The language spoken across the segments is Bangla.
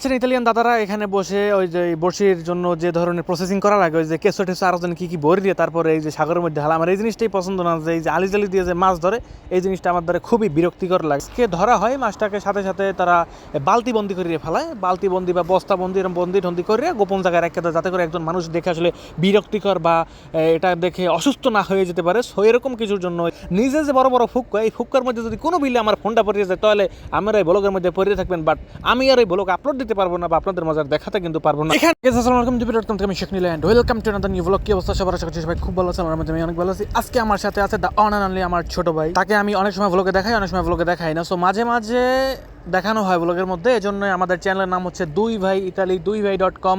আচ্ছা ইতালিয়ান দাদারা এখানে বসে ওই যে বড়শির জন্য যে ধরনের প্রসেসিং করা লাগে ওই যে কেঁচো টেসো আরও যেন কী কি বড়ি দিয়ে তারপরে এই যে সাগরের মধ্যে হালা আমার এই জিনিসটাই পছন্দ না যে এই যে আলি জালি দিয়ে যে মাছ ধরে, এই জিনিসটা আমার দ্বারা খুবই বিরক্তিকর লাগে। কে ধরা হয় মাছটাকে সাথে সাথে তারা বালতি বন্দি করিয়ে ফেলায়। বালতি বন্দি বা বস্তা বন্দি এরকম বন্দি টন্দি করে গোপন জায়গায় রেখে দেয়, যাতে করে একজন মানুষ দেখে আসলে বিরক্তিকর বা এটা দেখে অসুস্থ না হয়ে যেতে পারে। সো, এরকম কিছুর জন্য নিজে যে বড় বড় ফুক্কা, এই ফুক্কার মধ্যে যদি কোনো বিলে আমার ফোনটা পড়িয়ে যায়, তাহলে আমার এই ব্লগের মধ্যে পড়িয়ে থাকবেন, বাট আমি আর এই ব্লগ আপলোড দিতে পারব না বা আপনাদের মজার দেখাতে কিন্তু পারব না। এখানে আসসালামু আলাইকুম দিবি ডট থেকে আমি শেখ নিলে and welcome to another new blog কি অবস্থা? সবার আশা করছি সবাই খুব ভালো আছে আমার মধ্যে আমি অনেক ভালো আছি। আজকে আমার সাথে আছে দ্য অন আমার ছোট ভাই। তাকে আমি অনেক সময় ব্লগে দেখাই, অনেক সময় ব্লগে দেখাই না। সো মাঝে মাঝে দেখানো হয় ব্লগের মধ্যে। এজন্য আমাদের চ্যানেলের নাম হচ্ছে দুই ভাই ইতালি দুই ভাই ডট কম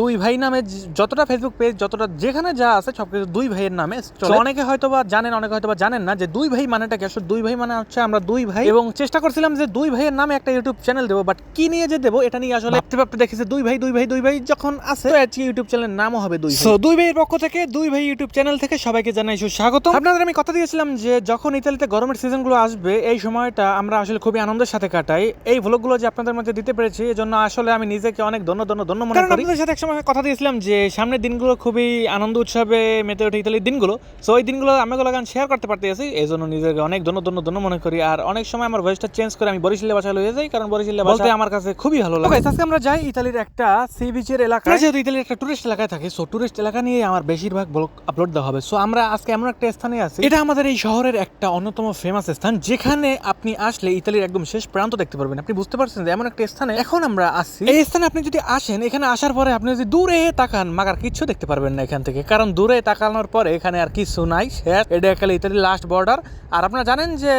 দুই ভাই নামে যতটা ফেসবুক পেজ যতটা যেখানে যা আছে সব কিছু দুই ভাইয়ের নামে। অনেকে হয়তো বা জানেন অনেকে হয়তো বা জানেন না যে দুই ভাই মানেটা কি? আসলে দুই ভাই মানে হচ্ছে আমরা দুই ভাই এবং চেষ্টা করছিলাম যে দুই ভাইয়ের নামে একটা ইউটিউব চ্যানেল দেবো বাট কি নিয়ে যে দেবো এটা নিয়ে আসলে ভাবতে ভাবতে দেখেছি দুই ভাই দুই ভাই দুই ভাই যখন আছে আজকে ইউটিউব চ্যানেলের নামও হবে দুই সো দুই ভাইয়ের পক্ষ থেকে দুই ভাই ইউটিউব চ্যানেল থেকে সবাইকে জানাই সুস্বাগত আপনাদের আমি কথা দিয়েছিলাম যে যখন ইতালিতে গরমের সিজনগুলো আসবে এই সময়টা আমরা আসলে খুবই আনন্দের সাথে কাটাই। এই ভ্লগগুলো যে আপনাদের মধ্যে দিতে পেরেছি এজন্য আসলে আমি নিজেকে অনেক ধন্য ধন্য ধন্য মনে করি। আপনাদের সাথে একসময় কথা দিয়েছিলাম যে সামনের দিনগুলো খুবই আনন্দ উৎসবে মেতে ওঠে ইতালির দিনগুলো। সো ওই দিনগুলো আমি ওগুলো গান শেয়ার করতে পারতে আছি এই জন্য নিজেকে অনেক ধন্য ধন্য ধন্য মনে করি। আর অনেক সময় আমার ভয়েসটা চেঞ্জ করে আমি বরিশালে বাসা লয়ে যাই কারণ বরিশালে বলতে আমার কাছে খুবই ভালো লাগে। আজকে আমরা যাই ইতালির একটা সি বিচের এলাকা যেহেতু ইতালির একটা টুরিস্ট এলাকায় থাকি সো টুরিস্ট এলাকা নিয়ে আমার বেশিরভাগ ব্লগ আপলোড দেওয়া হবে। সো আমরা আজকে এমন একটা স্থানে আছি এটা আমাদের এই শহরের একটা অন্যতম ফেমাস স্থান যেখানে আপনি আসলে ইতালির একদম শেষ প্রান্ত দেখতে পারবেন। আপনি বুঝতে পারছেন যে এমন একটা স্থানে এখন আমরা আসছি এই স্থানে আপনি যদি আসেন, এখানে আসার পরে আপনি যদি দূরে তাকান, মাগার কিচ্ছু দেখতে পারবেন না এখান থেকে। কারণ দূরে তাকানোর পরে এখানে আর কিছু নাই, শেষ। এটা একালে লাস্ট বর্ডার আর আপনারা জানেন যে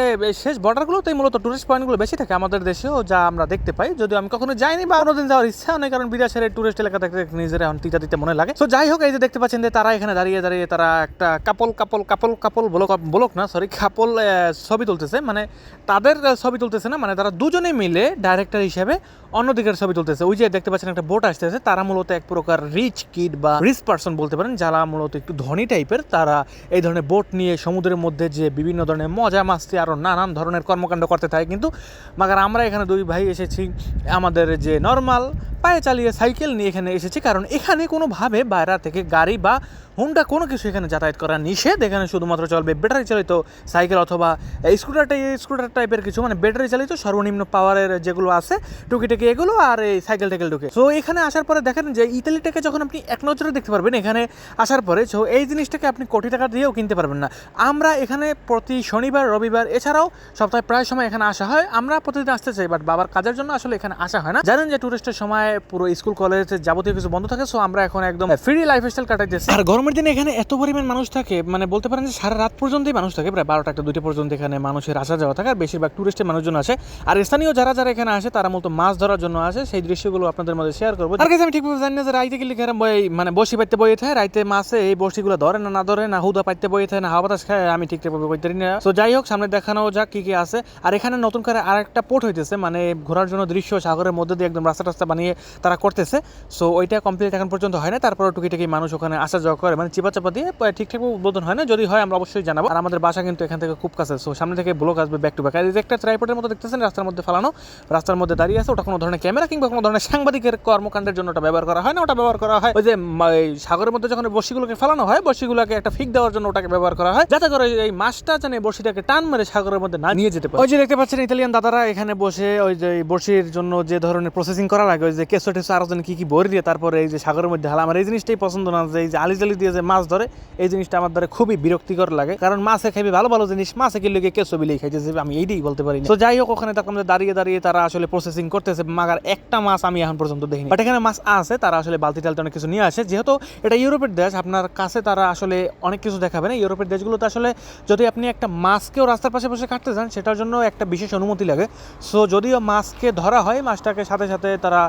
শেষ বর্ডারগুলোতেই মূলত টুরিস্ট পয়েন্টগুলো বেশি থাকে আমাদের দেশেও, যা আমরা দেখতে পাই। যদিও আমি কখনো যাইনি বা কোনোদিন যাওয়ার ইচ্ছা নেই, কারণ বিদেশের টুরিস্ট এলাকা থেকে নিজের এখন তিতা দিতে মনে লাগে। তো যাই হোক, এই যে দেখতে পাচ্ছেন যে তারা এখানে দাঁড়িয়ে দাঁড়িয়ে তারা একটা কাপল কাপল কাপল কাপল বলক বলক না সরি কাপল ছবি তুলতেছে। মানে তাদের ছবি তুলতেছে না মানে তারা দুজনে মিলে ডাইরেক্টর হিসেবে অন্যদিকের ছবি তুলতেছে। ওই যে দেখতে পাচ্ছেন একটা বোট আসতেছে, তারা মূলত এক প্রকার রিচ কিড বা রিচ পার্সন বলতে পারেন, যারা মূলত একটু ধনী টাইপের তারা এই ধরনের বোট নিয়ে সমুদ্রের মধ্যে যে বিভিন্ন ধরনের মজা মাস্তি আরও নানান ধরনের কর্মকাণ্ড করতে থাকে কিন্তু, মাগার আমরা এখানে দুই ভাই এসেছি, আমাদের যে নর্মাল পায়ে চালিয়ে সাইকেল নিয়ে এখানে এসেছি, কারণ এখানে কোনোভাবে বাইরে থেকে গাড়ি বা হুন্ডা কোনো কিছু এখানে যাতায়াত করা নিষেধ। এখানে শুধুমাত্র চলবে ব্যাটারি চালিত সাইকেল অথবা স্কুটার স্কুটার টাইপের কিছু মানে ব্যাটারি চালিত সর্বনিম্ন পাওয়ারের যেগুলো আছে, টুকিটাকি এগুলো আর এই সাইকেল টাইকেল ঢুকে। সো এখানে আসার পরে দেখেন যে ইতালিটাকে যখন আপনি এক নজরে দেখতে পারবেন, এখানে আসার পরে সো এই জিনিসটাকে আপনি কোটি টাকা দিয়েও কিনতে পারবেন না। আমরা এখানে প্রতি শনিবার, রবিবার, এছাড়াও সপ্তাহে প্রায় সময় এখানে আসা হয়। আমরা প্রতিদিন আসতে চাই বাট বাবার কাজের জন্য আসলে এখানে আসা হয় না। জানেন যে টুরিস্টের সময় পুরো স্কুল কলেজ যাবতীয় কিছু বন্ধ থাকে সো আমরা এখন একদম ফ্রি লাইফ স্টাইল কাটাইতেছি। আর গরমের দিনে এখানে এত পরিমাণ মানুষ থাকে মানে বলতে পারেন যে সারা রাত পর্যন্তই মানুষ থাকে, প্রায় বারোটা একটা দুইটা পর্যন্ত এখানে মানুষের আসা যাওয়া থাকে, আর বেশিরভাগ টুরিস্টের মানুষজন আসে। আর স্থানীয় যারা যারা এখানে আসে, তারা মূলত মাছ ধরার জন্য আসে সেই দৃশ্যগুলো আপনাদের মধ্যে শেয়ার করব। আর আমি ঠিকভাবে জানি না যে রাইতে গেলে বই- মানে বসি পাইতে বইয়ে থাকে রাইতে মাছে এই বসিগুলো ধরে না না ধরে, না হুদা পাইতে বইয়ে থাকে না হাওয়া বাতাস খায়, আমি ঠিকঠাকভাবে বইতে পারি না। তো যাই হোক, সামনে দেখানো যাক কি কি আছে। আর এখানে নতুন করে আর একটা পোর্ট হইতেছে মানে ঘোরার জন্য দৃশ্য সাগরের মধ্যে দিয়ে একদম রাস্তা টাস্তা বানিয়ে তারা করতেছে। সো ওইটা কমপ্লিট এখন পর্যন্ত হয় না তারপরে টুকিটাকি মানুষ ওখানে আসা যাওয়া করে। মানে চিপা চাপা দিয়ে ঠিকঠাক উদ্বোধন হয় না, যদি হয় আমরা অবশ্যই জানাব। আর আমাদের বাসা কিন্তু এখান থেকে খুব কাছে। সো সামনে থেকে ব্লক আসবে ব্যাক টু ব্যাক আর একটা ট্রাইপোর্টের মতো দেখতেছেন, রাস্তার মধ্যে ফালানো, রাস্তার মধ্যে দাঁড়িয়ে আছে, ওটা কোনো ধরনের ক্যামেরা কিংবা কোনো ধরনের সাংবাদিকের কর্মকাণ্ডের জন্য ওটা ব্যবহার করা হয় না, ওটা ব্যবহার করা হয় ওই যে সাগরের মধ্যে যখন বসিগুলোকে ফেলানো হয় বসিগুলোকে একটা ফিক দেওয়ার জন্য ওটাকে ব্যবহার করা হয়, যাতে করে এই মাছটা যেন বসিটাকে টান মেরে সাগরের মধ্যে না নিয়ে যেতে পারে। ওই যে দেখতে পাচ্ছেন ইতালিয়ান দাদারা এখানে বসে ওই যে বসির জন্য যে ধরনের প্রসেসিং করা লাগে ওই যে কেঁচো টেসো আরও কি কি বড়ি দিয়ে তারপরে এই যে সাগরের মধ্যে হালা আমার এই জিনিসটাই পছন্দ না যে এই যে আলি জালি দিয়ে যে মাছ ধরে, এই জিনিসটা আমার দ্বারা খুবই বিরক্তিকর লাগে। কারণ মাছে খাইবে ভালো ভালো জিনিস, মাছে কিনলে কেঁচো বিলেই খাইতেছে, আমি এইটাই বলতে পারি তো যাই হোক, ওখানে তখন দাঁড়িয়ে দাঁড়িয়ে তারা আসলে প্রসেসিং করতেছে মাগার একটা মাছ আমি এখন পর্যন্ত দেখিনি। বাট এখানে মাছ আছে, তারা আসলে বালতি টালতে অনেক কিছু নিয়ে আসে। যেহেতু এটা ইউরোপের দেশ, আপনার কাছে তারা আসলে অনেক কিছু দেখাবে না। ইউরোপের দেশগুলোতে আসলে যদি আপনি একটা মাছকেও রাস্তার পাশে বসে কাটতে যান, সেটার জন্য একটা বিশেষ অনুমতি লাগে। সো যদিও মাছকে ধরা হয়, মাছটাকে সাথে সাথে তারা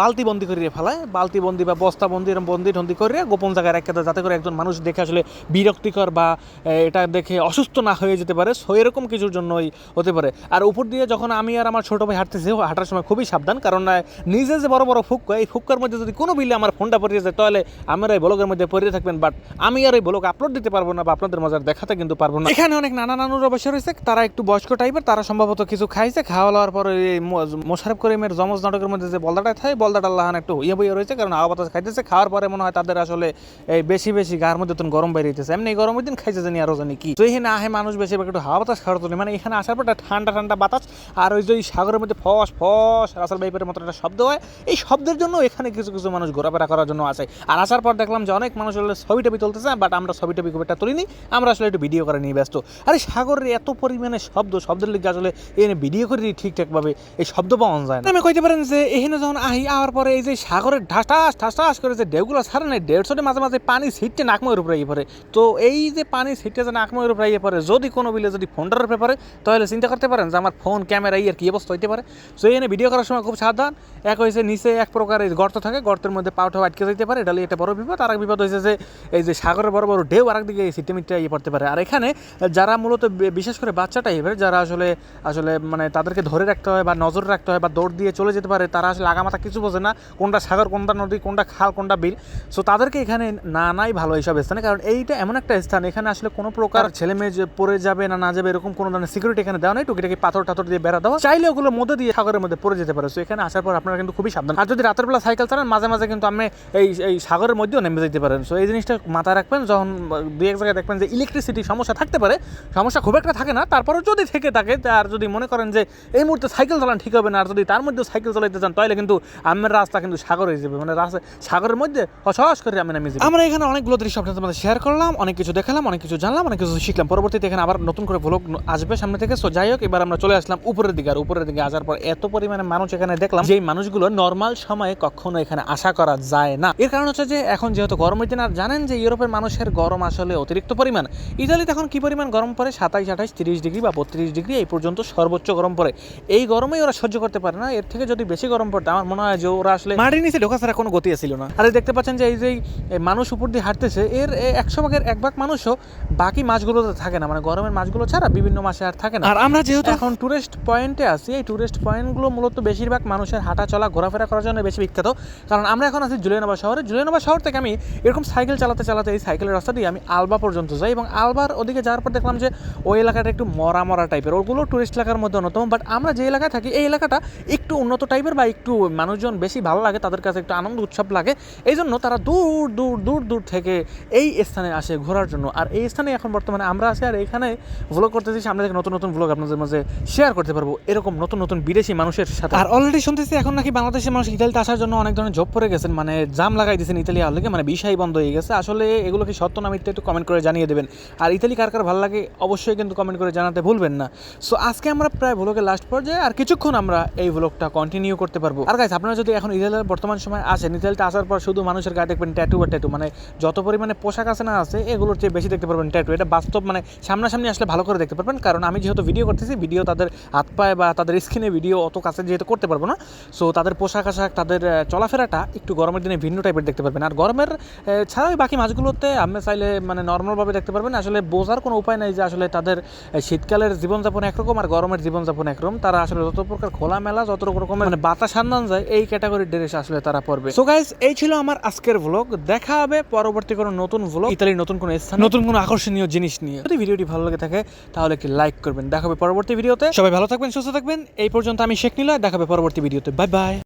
বালতি বন্দি করিয়ে ফেলায়। বালতি বন্দি বা বস্তা বন্দি এরকম বন্দি টন্দি করে গোপন জায়গায় রেখে দেয়, যাতে করে একজন মানুষ দেখে আসলে বিরক্তিকর বা এটা দেখে অসুস্থ না হয়ে যেতে পারে। সো এরকম কিছুর জন্যই হতে পারে। আর উপর দিয়ে যখন আমি আর আমার ছোট ভাই হাঁটতেছি, হাঁটার সময় খুবই সাবধান সাবধান, কারণ নিজে যে বড় বড় ফুক্কা, এই ফুক্কার মধ্যে যদি কোনো বিলে আমার ফোনটা পড়ে যায়, তাহলে আমার এই ব্লগের মধ্যে পড়ে থাকবেন বাট আমি আর এই ব্লগ আপলোড দিতে পারব না বা আপনাদের মজার দেখাতে কিন্তু পারব না। এখানে অনেক নানা নানুর অবশ্য রয়েছে তারা একটু বয়স্ক টাইপের তারা সম্ভবত কিছু খাইছে, খাওয়া দাওয়ার পরে এই মোশারফ করিমের জমজ নাটকের মধ্যে যে বলদাটা থাকে, বলদাটা আল্লাহান একটু ইয়ে বইয়ে রয়েছে, কারণ আওয়া বাতাস খাইতেছে, খাওয়ার পরে মনে হয় তাদের আসলে এই বেশি বেশি গার মধ্যে তখন গরম বেরিয়েছে এমনি গরমের দিন খাইছে জানি আরও জানি কি। তো এখানে আহে মানুষ বেশিরভাগ একটু হাওয়া বাতাস খাওয়ার জন্য মানে এখানে আসার পর ঠান্ডা ঠান্ডা বাতাস, আর ওই যে সাগরের মধ্যে ফস ফস, রাসাল বাইপের মতো একটা শব্দ হয়। এই শব্দের জন্য এখানে কিছু কিছু মানুষ ঘোরাফেরা করার জন্য আসে আর আসার পর দেখলাম যে অনেক মানুষ আসলে ছবি টবি তুলতেছে বাট আমরা ছবি টবি খুব একটা তুলিনি। আমরা আসলে একটু ভিডিও করে নিয়ে ব্যস্ত। আরে সাগরের এত পরিমাণে শব্দ, শব্দের লিগে আসলে এখানে ভিডিও করে ঠিকঠাকভাবে, এই শব্দ পাওয়া যায় না। আমি কইতে পারেন যে এখানে যখন আহি আওয়ার পরে এই যে সাগরের ঢাস ঠাস ঠাস করে যে ঢেউগুলো ছাড়ে না দেড়শোটে মাঝে মাঝে পানি ছিটতে নাকময়ের উপরে ইয়ে পড়ে। তো এই যে পানি ছিটতে যে নাকময়ের উপরে ইয়ে পড়ে, যদি কোনো বিলে যদি ফোনটার পড়ে তাহলে চিন্তা করতে পারেন যে আমার ফোন ক্যামেরা ইয়ের কি অবস্থা হইতে পারে। তো এখানে ভিডিও করার সময় খুব সাবধান। এক হয়েছে নিচে এক প্রকার এই গর্ত থাকে গর্তের মধ্যে পাউটা আটকে যেতে পারে এটা একটা বড় বিপদ। আর এক বিপদ হয়েছে যে এই যে সাগরের বড় বড় ঢেউ আরেক দিকে মিটে ইয়ে পড়তে পারে। আর এখানে যারা মূলত বিশেষ করে বাচ্চা টাইপের যারা আসলে আসলে মানে তাদেরকে ধরে রাখতে হয় বা নজর রাখতে হয় বা দৌড় দিয়ে চলে যেতে পারে তারা আসলে আগামাথা কিছু বোঝে না কোনটা সাগর কোনটা নদী কোনটা খাল কোনটা বিল। সো তাদেরকে এখানে না নাই ভালো এইসব স্থানে কারণ এইটা এমন একটা স্থান এখানে আসলে কোনো প্রকার ছেলে মেয়ে যে পড়ে যাবে না না যাবে এরকম কোনো ধরনের সিকিউরিটি এখানে দেওয়া নেই। টুকিটাকি পাথর টাথর দিয়ে বেড়া দেওয়া। চাইলে ওগুলো মধ্যে দিয়ে সাগরের মধ্যে পড়ে যেতে পারে। সো এখানে আসার পর আপনারা কিন্তু খুবই সাবধান। আর যদি রাতের বেলা সাইকেল চালান, মাঝে মাঝে কিন্তু আপনি এই এই সাগরের মধ্যেও নেমে যেতে পারেন। সো এই জিনিসটা মাথায় রাখবেন, যখন দুই এক জায়গায় দেখবেন যে ইলেকট্রিসিটি সমস্যা থাকতে পারে, সমস্যা খুব একটা থাকে না, তারপরেও যদি থেকে থাকে, আর যদি মনে করেন যে এই মুহূর্তে সাইকেল চালান ঠিক হবে না, আর যদি তার মধ্যেও সাইকেল চালাইতে চান, তাহলে কিন্তু আমার রাস্তা কিন্তু সাগর হয়ে যাবে। মানে রাস্তা, সাগরের মধ্যে হসহস করে আমি নামিয়ে যাব। আমরা এখানে অনেকগুলো দৃশ্য আপনাদের মধ্যে শেয়ার করলাম, অনেক কিছু দেখালাম, অনেক কিছু জানলাম, অনেক কিছু শিখলাম। পরবর্তীতে এখানে আবার নতুন করে ভ্লগ আসবে সামনে থেকে। সো যাই হোক, এবার আমরা চলে আসলাম উপরের দিকে। আর উপরের দিকে আসার পর এত পরিমাণে মানুষ এখানে দেখলাম যে মানুষগুলো নর্মাল সময়ে কখনো এখানে আশা করা যায় না। এর কারণ হচ্ছে যে এখন যেহেতু গরমের দিন আর জানেন যে ইউরোপের মানুষের গরম আসলে অতিরিক্ত পরিমাণ। ইতালিতে এখন কি পরিমাণ গরম পড়ে? সাতাইশ আঠাইশ তিরিশ ডিগ্রি বা বত্রিশ ডিগ্রি এই পর্যন্ত সর্বোচ্চ গরম পড়ে। এই গরমেই ওরা সহ্য করতে পারে না। এর থেকে যদি বেশি গরম পড়তো আমার মনে হয় যে ওরা আসলে মাটির নিচে ঢোকা ছাড়া কোনো গতি ছিল না। আর দেখতে পাচ্ছেন যে এই যে মানুষ উপর দিয়ে হাঁটতেছে এর একশো ভাগের এক ভাগ মানুষও বাকি মাছগুলোতে থাকে না। মানে গরমের মাছগুলো ছাড়া বিভিন্ন মাসে আর থাকে না। আর আমরা যেহেতু এখন টুরিস্ট পয়েন্টে আছি। এই টুরিস্ট পয়েন্টগুলো মূলত বেশিরভাগ মানুষের হাঁটা চলা ঘোরাফেরা করার জন্য বেশি বিখ্যাত। কারণ আমরা এখন আছি জুলিয়ানোভা শহরে। জুলিয়ানোভা শহর থেকে আমি এরকম সাইকেল চালাতে চালাতে এই সাইকেলের রাস্তা দিয়ে আমি আলবা পর্যন্ত যাই এবং আলবার ওদিকে যাওয়ার পর দেখলাম যে ওই এলাকাটা একটু মরা মরা টাইপের। ওগুলো টুরিস্ট এলাকার মধ্যে অন্যতম বাট আমরা যে এলাকায় থাকি, এই এলাকাটা একটু উন্নত টাইপের বা একটু মানুষজন বেশি ভালো লাগে, তাদের কাছে একটু আনন্দ, উৎসব লাগে। এই জন্য তারা দূর দূর দূর দূর থেকে এই স্থানে আসে ঘোরার জন্য। আর এই স্থানে এখন বর্তমানে আমরা আছি আর এখানে ভ্লগ করতেছি, সামনে থেকে নতুন নতুন ভ্লগ আপনাদের মাঝে শেয়ার করতে পারব। এরকম নতুন নতুন বিদেশি মানুষের সাথে। আর অলরেডি শুনতেছি এখন নাকি বাংলাদেশের মানুষ ইতালিতে আসার জন্য অনেক ধরনের জব পড়ে গেছেন মানে জাম লাগাই দিয়েছেন ইতালি আর লেগে মানে বিষয় বন্ধ হয়ে গেছে। আসলে এগুলো কি সত্য না মিথ্যা একটু কমেন্ট করে জানিয়ে দেবেন। আর ইতালি কার কার ভালো লাগে অবশ্যই কিন্তু কমেন্ট করে জানাতে ভুলবেন না। সো আজকে আমরা প্রায় ভ্লগের লাস্ট পর্যায়ে, আর কিছুক্ষণ আমরা এই ভ্লগটা কন্টিনিউ করতে পারব। আর গাইস আপনারা যদি এখন ইতালির বর্তমান সময় আসেন, ইতালিতে আসার পর শুধু মানুষের গায়ে দেখবেন ট্যাটু বা ট্যাটু মানে যত পরিমাণে পোশাক আছে না আছে, এগুলোর চেয়ে বেশি দেখতে পারবেন ট্যাটু এটা বাস্তব মানে সামনাসামনি আসলে ভালো করে দেখতে পারবেন। কারণ আমি যেহেতু ভিডিও করতেছি ভিডিও তাদের হাত পায়ে বা তাদের স্ক্রিনে ভিডিও অত কাছে যেহেতু করতে পারব না। সো তাদের পোশাক আশাক, তাদের চলাফেরাটা একটু গরমের দিনে ভিন্ন টাইপের দেখতে পারবেন। আর গরমের ছাড়াও বাকি মাছগুলোতে আপনি চাইলে মানে নর্মালভাবে দেখতে পারবেন। আসলে বোঝার কোনো উপায় নাই যে আসলে তাদের শীতকালের জীবনযাপন একরকম আর গরমের জীবনযাপন একরকম। তারা আসলে যত প্রকার খোলামেলা, যত রকমের মানে বাতাস আন্দান যায়, এই ক্যাটাগরির ড্রেস আসলে তারা পরবে। সো গাইস এই ছিল আমার আজকের ভ্লগ দেখা হবে পরবর্তী কোনো নতুন ভ্লগ ইতালির নতুন কোনো স্থান, নতুন কোনো আকর্ষণীয় জিনিস নিয়ে। যদি ভিডিওটি ভালো লাগে থাকে, তাহলে কি লাইক করবেন। দেখা হবে পরবর্তী ভিডিওতে সবাই ভালো থাকবেন, সুস্থ থাকবেন। এই পর্যন্ত আমি শেখ নিলয়। দেখা হবে পরবর্তী ভিডিওতে। Bye bye.